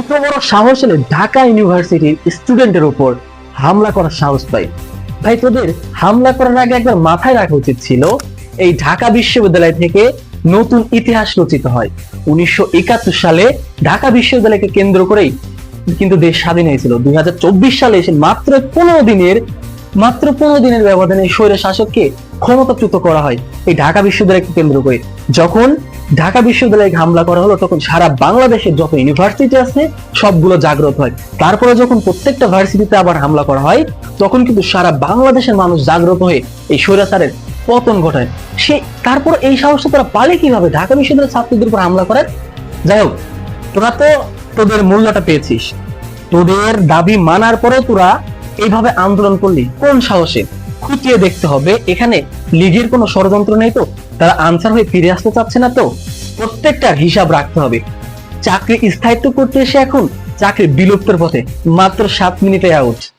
এত বড় সাহস হলে ঢাকা ইউনিভার্সিটির স্টুডেন্টের উপর হামলা করার সাহস পাই। ভাই, তোদের হামলা করার আগে একবার মাথায় রাখা উচিত ছিল, এই ঢাকা বিশ্ববিদ্যালয় থেকে নতুন ইতিহাস রচিত হয়। উনিশশো একাত্তর সালে ঢাকা বিশ্ববিদ্যালয়কে কেন্দ্র করেই কিন্তু দেশ স্বাধীন হয়েছিল। দুই চব্বিশ সালে এসে মাত্র পনেরো দিনের, মাত্র পনেরো দিনের ব্যবধানে স্বৈর শাসককে ক্ষমতাচ্যুত করা হয় এই ঢাকা বিশ্ববিদ্যালয়কে কেন্দ্র করে। যখন ঢাকা বিশ্ববিদ্যালয়ে হামলা করা হলো, তখন সারা বাংলাদেশের যত ইউনিভার্সিটি আছে, সবগুলো জাগ্রত হয়। তারপরে যখন প্রত্যেকটা ভার্সিটিতে আবার হামলা করা হয়, তখন কিন্তু সারা বাংলাদেশের মানুষ জাগ্রত হয়ে এই স্বৈরাচারের পতন ঘটায়। সে, তারপর এই সাহসটা তারা পালে কীভাবে? ঢাকা বিশ্ববিদ্যালয়ের ছাত্রদের উপর হামলা করে যাই হোক, তোরা তো তোদের মূল্যটা পেয়েছিস। তোদের দাবি মানার পরেও তোরা এইভাবে আন্দোলন করলি, কোন সাহসে? খুঁটিয়ে দেখতে হবে। এখানে লিগের কোনো ষড়যন্ত্র নেই তো? তারা আনসার হয়ে ফিরে আসতে চাচ্ছে না তো? প্রত্যেকটার হিসাব রাখতে হবে। চাকরি স্থায়িত্ব করতে এসে এখন চাকরি বিলুপ্তের পথে, মাত্র সাত মিনিটে আউট